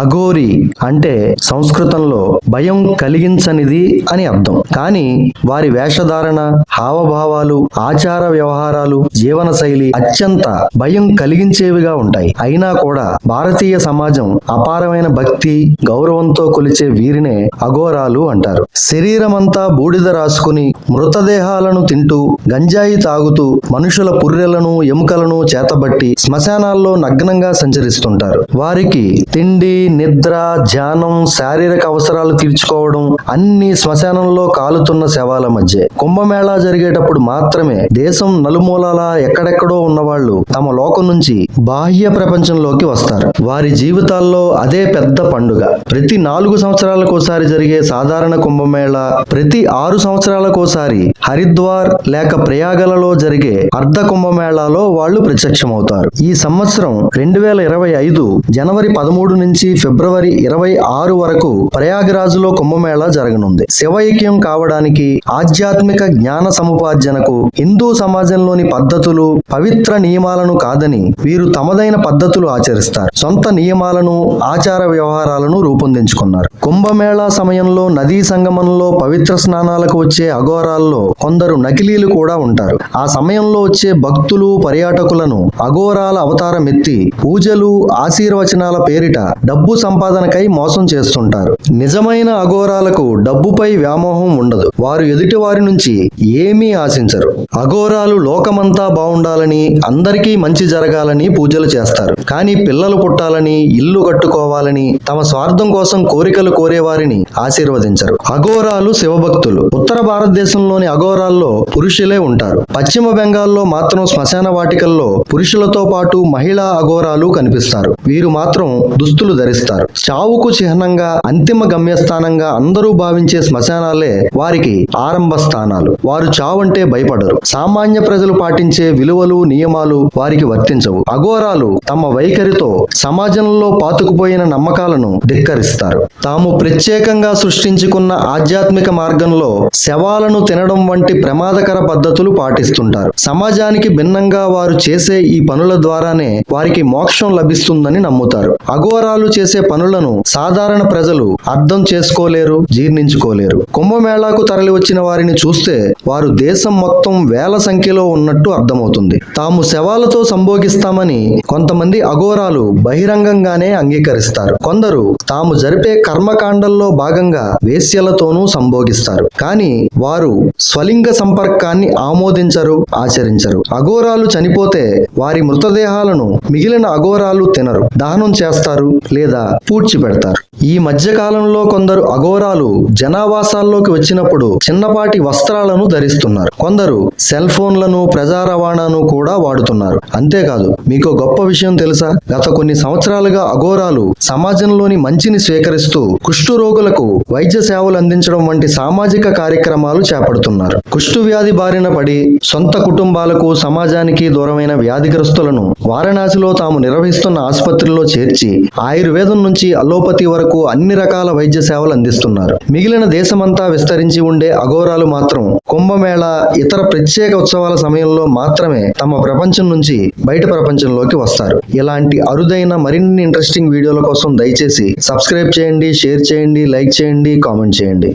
అఘోరి అంటే సంస్కృతంలో భయం కలిగించనిది అని అర్థం. కానీ వారి వేషధారణ హావభావాలు ఆచార వ్యవహారాలు జీవన శైలి అత్యంత భయం కలిగించేవిగా ఉంటాయి. అయినా కూడా భారతీయ సమాజం అపారమైన భక్తి గౌరవంతో కొలిచే వీరినే అఘోరాలు అంటారు. శరీరమంతా బూడిద రాసుకుని మృతదేహాలను తింటూ గంజాయి తాగుతూ మనుషుల పుర్రెలను ఎముకలను చేతబట్టి శ్మశానాల్లో నగ్నంగా సంచరిస్తుంటారు. వారికి తిండి నిద్ర ధ్యానం శారీరక అవసరాలు తీర్చుకోవడం అన్ని శ్మశానంలో కాలుతున్న శవాల మధ్య. కుంభమేళా జరిగేటప్పుడు మాత్రమే దేశం నలుమూలలా ఎక్కడెక్కడో ఉన్నవాళ్ళు తమ లోకం నుంచి బాహ్య ప్రపంచంలోకి వస్తారు. వారి జీవితాల్లో అదే పెద్ద పండుగ. ప్రతి నాలుగు సంవత్సరాలకోసారి జరిగే సాధారణ కుంభమేళా ప్రతి ఆరు సంవత్సరాలకోసారి హరిద్వార్ లేక ప్రయాగలలో జరిగే అర్ధ కుంభమేళాలో వాళ్ళు ప్రత్యక్షమవుతారు. ఈ సంవత్సరం రెండు వేల ఇరవై ఐదు జనవరి పదమూడు నుంచి ఫిబ్రవరి ఇరవై ఆరు వరకు ప్రయాగరాజులో కుంభమేళా జరగనుంది. శివైక్యం కావడానికి ఆధ్యాత్మిక జ్ఞాన సముపార్జనకు హిందూ సమాజంలోని పద్ధతులు పవిత్ర నియమాలను కాదని వీరు తమదైన పద్ధతులు ఆచరిస్తారు. సొంత నియమాలను ఆచార వ్యవహారాలను రూపొందించుకున్నారు. కుంభమేళా సమయంలో నదీ సంగమంలో పవిత్ర స్నానాలకు వచ్చే అఘోరాల్లో కొందరు నకిలీలు కూడా ఉంటారు. ఆ సమయంలో వచ్చే భక్తులు పర్యాటకులను అఘోరాల అవతారమెత్తి పూజలు ఆశీర్వచనాల పేరిట డబ్బు సంపాదనకై మోసం చేస్తుంటారు. నిజమైన అఘోరాలకు డబ్బుపై వ్యామోహం ఉండదు. వారు ఎదుటి వారి నుంచి ఏమీ ఆశించరు. అఘోరాలు లోకమంతా బాగుండాలని అందరికీ మంచి జరగాలని పూజలు చేస్తారు. కానీ పిల్లలు పుట్టాలని ఇల్లు కట్టుకోవాలని తమ స్వార్థం కోసం కోరికలు కోరేవారిని ఆశీర్వదించరు. అఘోరాలు శివభక్తులు. ఉత్తర భారతదేశంలోని అఘోరాల్లో పురుషులే ఉంటారు. పశ్చిమ బెంగాల్లో మాత్రం శ్మశాన వాటికల్లో పురుషులతో పాటు మహిళా అఘోరాలు కనిపిస్తారు. వీరు మాత్రం దుస్తులు ధరిస్తారు. చావుకు చిహ్నంగా అంతిమ గమ్యస్థానంగా అందరూ భావించే శ్మశానాలే వారికి ఆరంభ స్థానాలు. వారు చావంటే భయపడరు. సామాన్య ప్రజలు పాటించే విలువలు నియమాలు వారికి వర్తించవు. అఘోరాలు తమ వైఖరితో సమాజంలో పాతుకుపోయిన నమ్మకాలను ధిక్కరిస్తారు. తాము ప్రత్యేకంగా సృష్టించుకున్న ఆధ్యాత్మిక మార్గంలో శవాలను తినడం వంటి ప్రమాదకర పద్ధతులు పాటిస్తుంటారు. సమాజానికి భిన్నంగా వారు చేసే ఈ పనుల ద్వారానే వారికి మోక్షం లభిస్తుందని నమ్ముతారు. అఘోరాలు చేసే పనులను సాధారణ ప్రజలు అర్థం చేసుకోలేరు జీర్ణించుకోలేరు. కుంభమేళాకు తరలి వచ్చిన వారిని చూస్తే వారు దేశం మొత్తం వేల సంఖ్యలో ఉన్నట్టు అర్థమవుతుంది. తాము శవాలతో సంభోగిస్తామని కొంతమంది అఘోరాలు బహిరంగంగానే అంగీకరిస్తారు. కొందరు తాము జరిపే కర్మకాండంలో భాగంగా వేశ్యలతోనూ సంభోగిస్తారు. కానీ వారు స్వలింగ సంపర్కాన్ని ఆమోదించరు ఆచరించరు. అఘోరాలు చనిపోతే వారి మృతదేహాలను మిగిలిన అఘోరాలు తినరు. దహనం చేస్తారు లేదా పూడ్చిపెడతారు. ఈ మధ్య కాలంలో కొందరు అఘోరాలు జనావాసాల్లోకి వచ్చినప్పుడు చిన్నపాటి వస్త్రాలను ధరిస్తున్నారు. కొందరు సెల్ ఫోన్లను ప్రజా రవాణాను కూడా వాడుతున్నారు. అంతేకాదు మీకు గొప్ప విషయం తెలుసా? గత కొన్ని సంవత్సరాలుగా అఘోరాలు సమాజంలోని మంచిని స్వీకరిస్తూ కుష్టు రోగులకు వైద్య సేవలు అందించడం వంటి సామాజిక కార్యక్రమాలు చేపడుతున్నారు. కుష్టు వ్యాధి బారిన పడి సొంత కుటుంబాలకు సమాజానికి దూరమైన వ్యాధిగ్రస్తులను వారణాసిలో తాము నిర్వహిస్తున్న ఆసుపత్రిలో చేర్చి ఆయుర్వేద ఆయుర్వేదం నుంచి అలోపతి వరకు అన్ని రకాల వైద్య సేవలు అందిస్తున్నారు. మిగిలిన దేశమంతా విస్తరించి ఉండే అఘోరాలు మాత్రం కుంభమేళ ఇతర ప్రత్యేక ఉత్సవాల సమయంలో మాత్రమే తమ ప్రపంచం నుంచి బయట ప్రపంచంలోకి వస్తారు. ఇలాంటి అరుదైన మరిన్ని ఇంట్రెస్టింగ్ వీడియోల కోసం దయచేసి సబ్స్క్రైబ్ చేయండి షేర్ చేయండి లైక్ చేయండి కామెంట్ చేయండి.